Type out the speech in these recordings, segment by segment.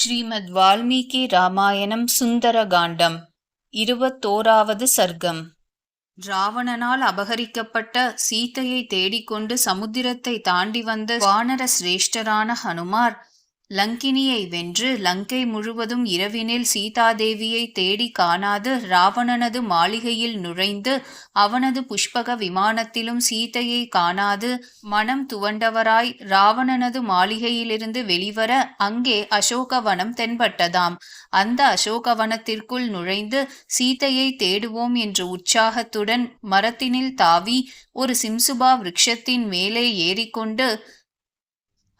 ஸ்ரீமத் வால்மீகி ராமாயணம் சுந்தரகாண்டம் இருபத்தோராவது சர்க்கம். ராவணனால் அபகரிக்கப்பட்ட சீதையை தேடிக்கொண்டு சமுத்திரத்தை தாண்டி வந்த வானர சிரேஷ்டரான ஹனுமார் லங்கினியை வென்று லங்கை முழுவதும் இரவினில் சீதாதேவியை தேடி காணாது ராவணனது மாளிகையில் நுழைந்து அவனது புஷ்பக விமானத்திலும் சீதையை காணாது மனம் துவண்டவராய் ராவணனது மாளிகையிலிருந்து வெளிவர அங்கே அசோகவனம் தென்பட்டதாம். அந்த அசோகவனத்திற்குள் நுழைந்து சீதையை தேடுவோம் என்று உற்சாகத்துடன் மரத்தினில் தாவி ஒரு சிம்சுபா விருட்சத்தின் மேலே ஏறிக்கொண்டு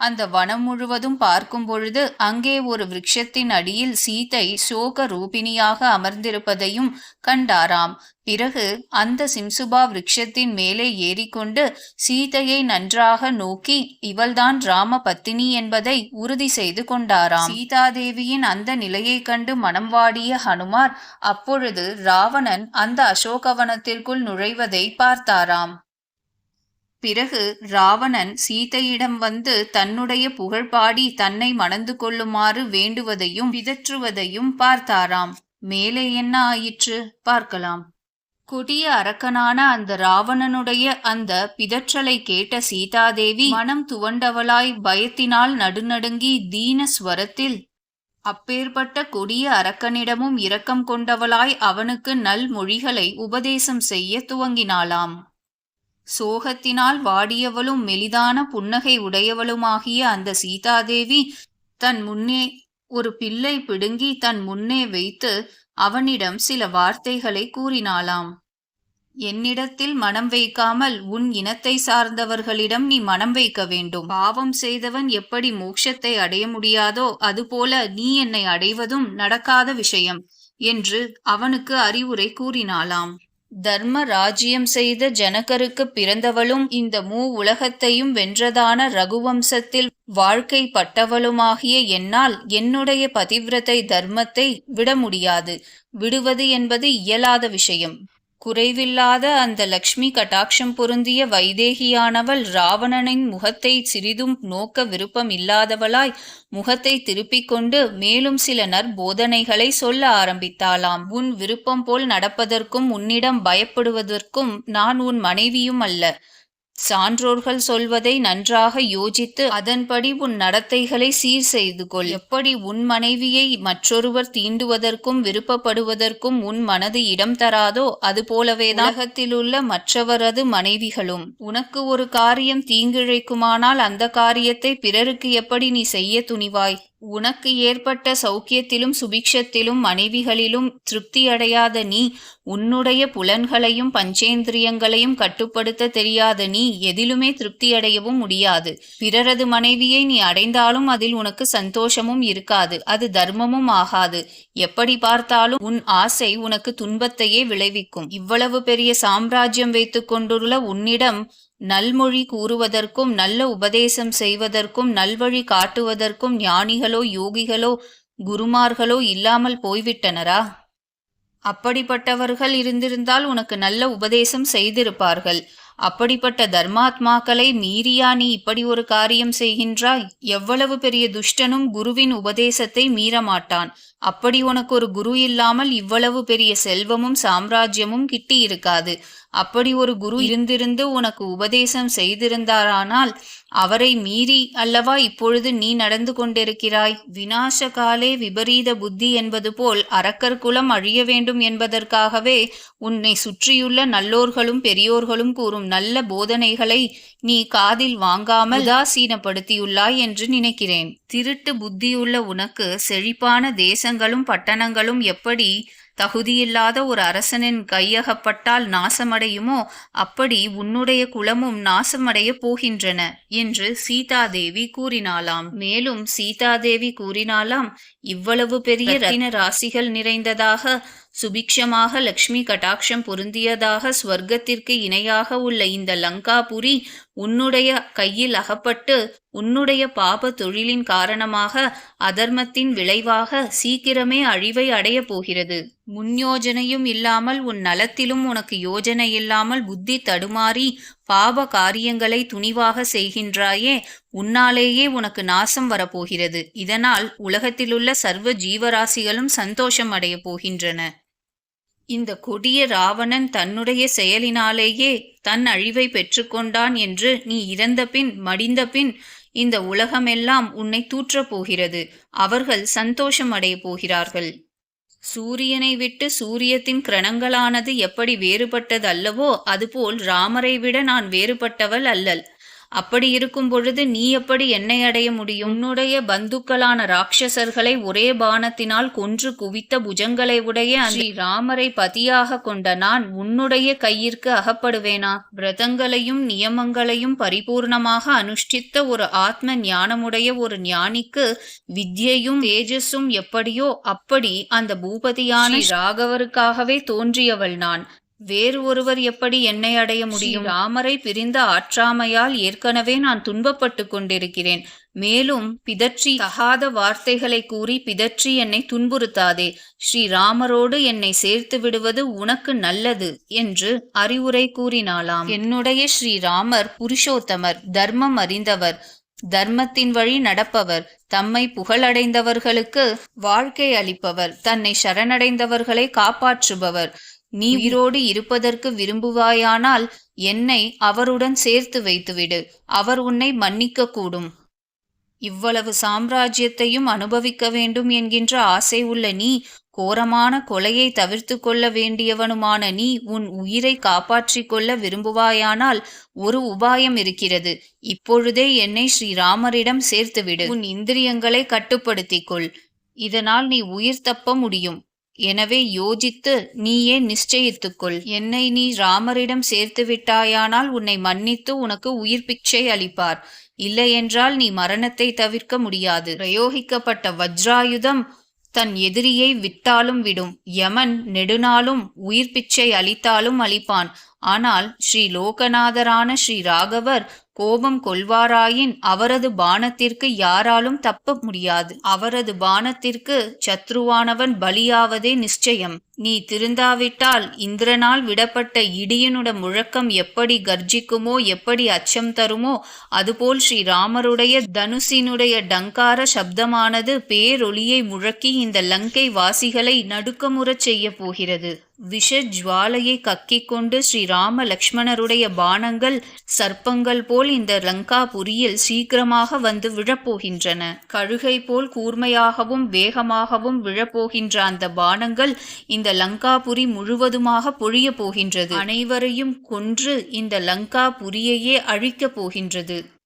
அந்த வனம் முழுவதும் பார்க்கும் பொழுது அங்கே ஒரு விருட்சத்தின் அடியில் சீதை சோக ரூபிணியாக அமர்ந்திருப்பதையும் கண்டாராம். பிறகு அந்த சிம்சுபா விருட்சத்தின் மேலே ஏறிக்கொண்டு சீதையை நன்றாக நோக்கி இவள்தான் ராம பத்தினி என்பதை உறுதி செய்து கொண்டாராம். சீதாதேவியின் அந்த நிலையை கண்டு மனம் வாடிய ஹனுமார் அப்பொழுது ராவணன் அந்த அசோகவனத்திற்குள் நுழைவதை பார்த்தாராம். பிறகு ராவணன் சீதையிடம் வந்து தன்னுடைய புகழ் பாடி தன்னை மணந்து கொள்ளுமாறு வேண்டுவதையும் பிதற்றுவதையும் பார்த்தாராம். மேலே என்ன ஆயிற்று? பார்க்கலாம். கொடிய அரக்கனான அந்த ராவணனுடைய அந்த பிதற்றலை கேட்ட சீதாதேவி மனம் துவண்டவளாய் பயத்தினால் நடுநடுங்கி தீன ஸ்வரத்தில் அப்பேற்பட்ட கொடிய அரக்கனிடமும் இரக்கம் கொண்டவளாய் அவனுக்கு நல் மொழிகளை உபதேசம் செய்ய துவங்கினாளாம். சோகத்தினால் வாடியவளும் மெலிதான புன்னகை உடையவளுமாகிய அந்த சீதாதேவி தன் முன்னே ஒரு பிள்ளை பிடுங்கி தன் முன்னே வைத்து அவனிடம் சில வார்த்தைகளை கூறினாளாம். என்னிடத்தில் மனம் வைக்காமல் உன் இனத்தை சார்ந்தவர்களிடம் நீ மனம் வைக்க வேண்டும். பாவம் செய்தவன் எப்படி மோட்சத்தை அடைய முடியாதோ அதுபோல நீ என்னை அடைவதும் நடக்காத விஷயம் என்று அவனுக்கு அறிவுரை கூறினாளாம். தர்ம ராஜ்யம் செய்த ஜனகருக்கு பிறந்தவளும் இந்த மூ உலகத்தையும் வென்றதான ரகுவம்சத்தில் வாழ்க்கை பட்டவளுமாகிய என்னால் என்னுடைய பதிவிரத்தை தர்மத்தை விட முடியாது. விடுவது என்பது இயலாத விஷயம். குறைவில்லாத அந்த லக்ஷ்மி கட்டாட்சம் பொருந்திய வைதேகியானவள் ராவணனின் முகத்தை சிறிதும் நோக்க விருப்பம் இல்லாதவளாய் முகத்தை திருப்பிக் கொண்டு மேலும் சில நற்போதனைகளை சொல்ல ஆரம்பித்தாளாம். உன் விருப்பம் போல் நடப்பதற்கும் உன்னிடம் பயப்படுவதற்கும் நான் உன் மனைவியும் அல்ல. சான்றோர்கள் சொல்வதை நன்றாக யோசித்து அதன்படி உன் நடத்தைகளை சீர் செய்து கொள். எப்படி உன் மனைவியை மற்றொருவர் தீண்டுவதற்கும் விருப்பப்படுவதற்கும் உன் மனது இடம் தராதோ அதுபோலவே உலகத்திலுள்ள மற்றவரது மனைவிகளும். உனக்கு ஒரு காரியம் தீங்கிழைக்குமானால் அந்த காரியத்தை பிறருக்கு எப்படி நீ செய்ய துணிவாய்? உனக்கு ஏற்பட்ட சௌக்கியத்திலும் சுபிக்ஷத்திலும் மனைவிகளிலும் திருப்தியடையாத நீ உன்னுடைய புலன்களையும் பஞ்சேந்திரியங்களையும் கட்டுப்படுத்த தெரியாத நீ எதிலுமே திருப்தியடையவும் முடியாது. பிறரது மனைவியை நீ அடைந்தாலும் அதில் உனக்கு சந்தோஷமும் இருக்காது. அது தர்மமும் ஆகாது. எப்படி பார்த்தாலும் உன் ஆசை உனக்கு துன்பத்தையே விளைவிக்கும். இவ்வளவு பெரிய சாம்ராஜ்யம் வைத்துக் கொண்டுள்ள உன்னிடம் நல்மொழி கூறுவதற்கும் நல்ல உபதேசம் செய்வதற்கும் நல்வழி காட்டுவதற்கும் ஞானிகளோ யோகிகளோ குருமார்களோ இல்லாமல் போய்விட்டனரா? அப்படிப்பட்டவர்கள் இருந்திருந்தால் உனக்கு நல்ல உபதேசம் செய்திருப்பார்கள். அப்படிப்பட்ட தர்மாத்மாக்களை மீறியா நீ இப்படி ஒரு காரியம் செய்கின்றாய்? எவ்வளவு பெரிய துஷ்டனும் குருவின் உபதேசத்தை மீறமாட்டான். அப்படி உனக்கு ஒரு குரு இல்லாமல் இவ்வளவு பெரிய செல்வமும் சாம்ராஜ்யமும் கிட்டி இருக்காது அப்படி ஒரு குரு இருந்திருந்து உனக்கு உபதேசம் செய்திருந்தாரானால் அவரை மீறி அல்லவா இப்பொழுது நீ நடந்து கொண்டிருக்கிறாய்? வினாச காலே விபரீத புத்தி என்பது போல் அரக்கர் குலம் அழிய வேண்டும் என்பதற்காகவே உன்னை சுற்றியுள்ள நல்லோர்களும் பெரியோர்களும் கூறும் நல்ல போதனைகளை நீ காதில் வாங்காமல் உதாசீனப்படுத்தியுள்ளாய் என்று நினைக்கிறேன். திருட்டு புத்தியுள்ள உனக்கு செழிப்பான தேசங்களும் பட்டணங்களும் எப்படி தகுதியில்லாத ஒரு அரசனின் கையகப்பட்டால் நாசமடையுமோ அப்படி உன்னுடைய குலமும் நாசமடைய போகின்றன என்று சீதாதேவி கூறினாளாம். மேலும் சீதாதேவி கூறினாலாம் இவ்வளவு பெரிய ரத்தின ராசிகள் நிறைந்ததாக சுபிக்ஷமாக லக்ஷ்மி கட்டாட்சம் பொருந்தியதாக ஸ்வர்க்கத்திற்கு இணையாக உள்ள இந்த லங்காபுரி உன்னுடைய கையில் அகப்பட்டு உன்னுடைய பாப தொழிலின் காரணமாக அதர்மத்தின் விளைவாக சீக்கிரமே அழிவை அடையப் போகிறது. முன்யோஜனையும் இல்லாமல் உன் நலத்திலும் உனக்கு யோஜனை இல்லாமல் புத்தி தடுமாறி பாப காரியங்களை துணிவாக செய்கின்றாயே உன்னாலேயே உனக்கு நாசம் வரப்போகிறது. இதனால் உலகத்திலுள்ள சர்வ ஜீவராசிகளும் சந்தோஷம் அடையப் போகின்றன. இந்த கொடிய ராவணன் தன்னுடைய செயலினாலேயே தன் அழிவை பெற்றுக்கொண்டான் என்று நீ இறந்தபின் மடிந்தபின் இந்த உலகமெல்லாம் உன்னை தூற்றப் போகிறது. அவர்கள் சந்தோஷம் அடையப் போகிறார்கள். சூரியனை விட்டு சூரியத்தின் கிரணங்களானது எப்படி வேறுபட்டது அல்லவோ அதுபோல் ராமரை விட நான் வேறுபட்டவள் அல்லல். அப்படி இருக்கும் பொழுது நீ எப்படி என்னை அடைய முடியும்? உன்னுடைய பந்துக்களான ராட்சசர்களை ஒரே பானத்தினால் கொன்று குவித்த புஜங்களை உடைய ஸ்ரீ ராமரை பதியாக கொண்ட நான் உன்னுடைய கையிற்கு அகப்படுவேனா? விரதங்களையும் நியமங்களையும் பரிபூர்ணமாக அனுஷ்டித்த ஒரு ஆத்ம ஞானமுடைய ஒரு ஞானிக்கு வித்யையும் தேஜஸும் எப்படியோ அப்படி அந்த பூபதியான ராகவருக்காகவே தோன்றியவள் நான். வேறு ஒருவர் எப்படி என்னை அடைய முடியும்? ராமரை பிரிந்த ஆற்றாமையால் ஏற்கனவே நான் துன்பப்பட்டு கொண்டிருக்கிறேன். மேலும் பிதற்றி தகாத வார்த்தைகளை கூறி பிதற்றி என்னை துன்புறுத்தாதே. ஸ்ரீராமரோடு என்னை சேர்த்து விடுவது உனக்கு நல்லது என்று அறிவுரை கூறினாளாம். என்னுடைய ஸ்ரீராமர் புருஷோத்தமர் தர்மம் அறிந்தவர் தர்மத்தின் வழி நடப்பவர் தம்மை புகழடைந்தவர்களுக்கு வாழ்க்கை அளிப்பவர் தன்னை சரணடைந்தவர்களை காப்பாற்றுபவர் நீ உயிரோடு இருப்பதற்கு விரும்புவாயானால் என்னை அவருடன் சேர்த்து வைத்துவிடு. அவர் உன்னை மன்னிக்க கூடும் இவ்வளவு சாம்ராஜ்யத்தையும் அனுபவிக்க வேண்டும் என்கின்ற ஆசை உள்ள நீ கோரமான கொலையை தவிர்த்து கொள்ள வேண்டியவனுமான நீ உன் உயிரை காப்பாற்றிக் கொள்ள விரும்புவாயானால் ஒரு உபாயம் இருக்கிறது. இப்பொழுதே என்னை ஸ்ரீராமரிடம் சேர்த்துவிடு. உன் இந்திரியங்களை கட்டுப்படுத்திக் கொள். இதனால் நீ உயிர் தப்ப முடியும். எனவே யோசித்து நீயே நிச்சயித்துக்கொள். என்னை நீ ராமரிடம் சேர்த்து விட்டாயானால் உன்னை மன்னித்து உனக்கு உயிர் பிச்சை அளிப்பார். இல்லையென்றால் நீ மரணத்தை தவிர்க்க முடியாது. பிரயோகிக்கப்பட்ட வஜ்ராயுதம் தன் எதிரியை விட்டாலும் விடும். யமன் நெடுநாளும் உயிர் பிச்சை அளித்தாலும் அளிப்பான். ஆனால் ஸ்ரீ லோகநாதரான ஸ்ரீ ராகவர் கோபம் கொள்வாராயின் அவரது பானத்திற்கு யாராலும் தப்ப முடியாது. அவரது பானத்திற்கு சத்ருவானவன் பலியாவதே நிச்சயம். நீ திருந்தாவிட்டால் இந்திரனால் விடப்பட்ட இடியனுட முழக்கம் எப்படி கர்ஜிக்குமோ எப்படி அச்சம் தருமோ அதுபோல் ஸ்ரீராமருடைய தனுசினுடைய டங்கார சப்தமானது பேரொளியை முழக்கி இந்த லங்கை வாசிகளை நடுக்கமுறச் செய்ய போகிறது. விஷ ஜுவாலையை கக்கிக் கொண்டு ஸ்ரீராம லக்ஷ்மணருடைய பானங்கள் சர்ப்பங்கள் போல் இந்த லங்காபுரியில் சீக்கிரமாக வந்து விழப்போகின்றன. கழுகை போல் கூர்மையாகவும் வேகமாகவும் விழப்போகின்ற அந்த பானங்கள் இந்த லங்காபுரி முழுவதுமாக பொழிய போகின்றது. அனைவரையும் கொன்று இந்த லங்காபுரியையே அழிக்கப் போகின்றது.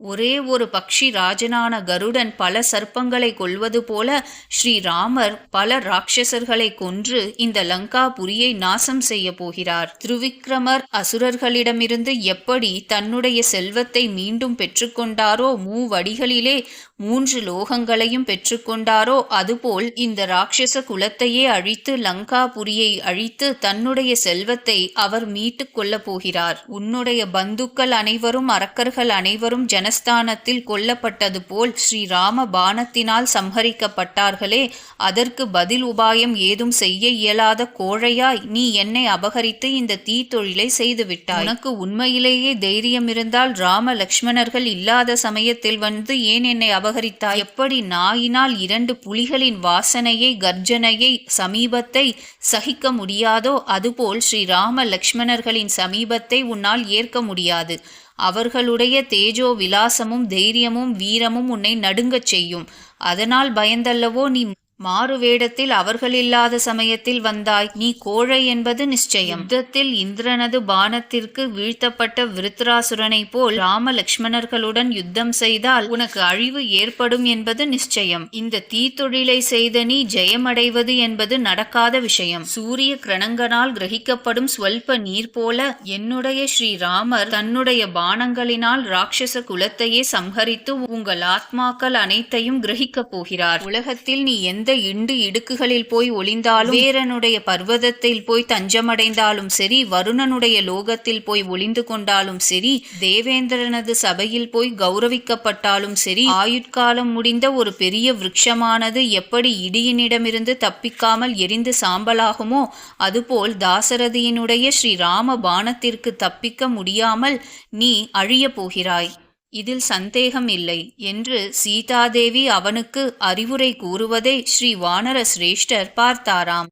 ஒரே ஒரு பக்ஷி ராஜனான கருடன் பல சர்ப்பங்களை கொல்வது போல ஸ்ரீராமர் பல ராட்சசர்களை கொன்று இந்த லங்காபுரியை நாசம் செய்ய போகிறார். திருவிக்ரமர் அசுரர்களிடமிருந்து எப்படி தன்னுடைய செல்வத்தை மீண்டும் பெற்றுக்கொண்டாரோ மூவடிகளிலே மூன்று லோகங்களையும் பெற்றுக்கொண்டாரோ அதுபோல் இந்த ராட்சச குலத்தையே அழித்து லங்காபுரியை அழித்து தன்னுடைய செல்வத்தை அவர் மீட்டுக் கொள்ளப் போகிறார். உன்னுடைய பந்துக்கள் அனைவரும் அரக்கர்கள் அனைவரும் ஜன ஜனஸ்தானத்தில் கொல்லப்பட்டது போல் ஸ்ரீராம பானத்தினால் சம்ஹரிக்கப்பட்டார்களே அதற்கு பதில் உபாயம் ஏதும் செய்ய இயலாத கோழையாய் நீ என்னை அபகரித்து இந்த தீத்தொழிலை செய்துவிட்டாய். உனக்கு உண்மையிலேயே தைரியம் இருந்தால் ராம லக்ஷ்மணர்கள் இல்லாத சமயத்தில் வந்து ஏன் என்னை அபகரித்தாய்? எப்படி நாயினால் இரண்டு புலிகளின் வாசனையை கர்ஜனையை சமீபத்தை சகிக்க முடியாதோ அதுபோல் ஸ்ரீராம லக்ஷ்மணர்களின் சமீபத்தை உன்னால் ஏற்க முடியாது. அவர்களுடைய தேஜோ விலாசமும் தைரியமும் வீரமும் உன்னை நடுங்கச் செய்யும். அதனால் பயந்தல்லவோ நீ மாறு வேடத்தில் அவர்களில்லாத சமயத்தில் வந்தாய். நீ கோழை என்பது நிச்சயம். யுத்தத்தில் இந்திரனது பானத்திற்கு வீழ்த்தப்பட்ட விருத்ராசுரனை போல் ராம லக்ஷ்மணர்களுடன் யுத்தம் செய்தால் உனக்கு அழிவு ஏற்படும் என்பது நிச்சயம். இந்த தீத்தொழிலை செய்த நீ ஜெயமடைவது என்பது நடக்காத விஷயம். சூரிய கிரணங்கனால் கிரகிக்கப்படும் ஸ்வல்ப நீர் போல என்னுடைய ஸ்ரீராமர் தன்னுடைய பானங்களினால் ராட்சச குலத்தையே சம்ஹரித்து உங்கள் ஆத்மாக்கள் அனைத்தையும் கிரகிக்கப் போகிறார். உலகத்தில் நீ எந்த எந்த இண்டு இடுக்குகளில் போய் ஒளிந்தாலும் வீரனுடைய பர்வதத்தில் போய் தஞ்சமடைந்தாலும் சரி வருணனுடைய லோகத்தில் போய் ஒளிந்து கொண்டாலும் சரி தேவேந்திரனது சபையில் போய் கௌரவிக்கப்பட்டாலும் சரி ஆயுட்காலம் முடிந்த ஒரு பெரிய விருட்சமானது எப்படி இடியினிடமிருந்து தப்பிக்காமல் எரிந்து சாம்பலாகுமோ அதுபோல் தாசரதியினுடைய ஸ்ரீராம பானத்திற்கு தப்பிக்க முடியாமல் நீ அழியப் போகிறாய். இதில் சந்தேகம் இல்லை என்று சீதாதேவி அவனுக்கு அறிவுரை கூறுவதை ஸ்ரீ வானர சிரேஷ்டர் பார்த்தாராம்.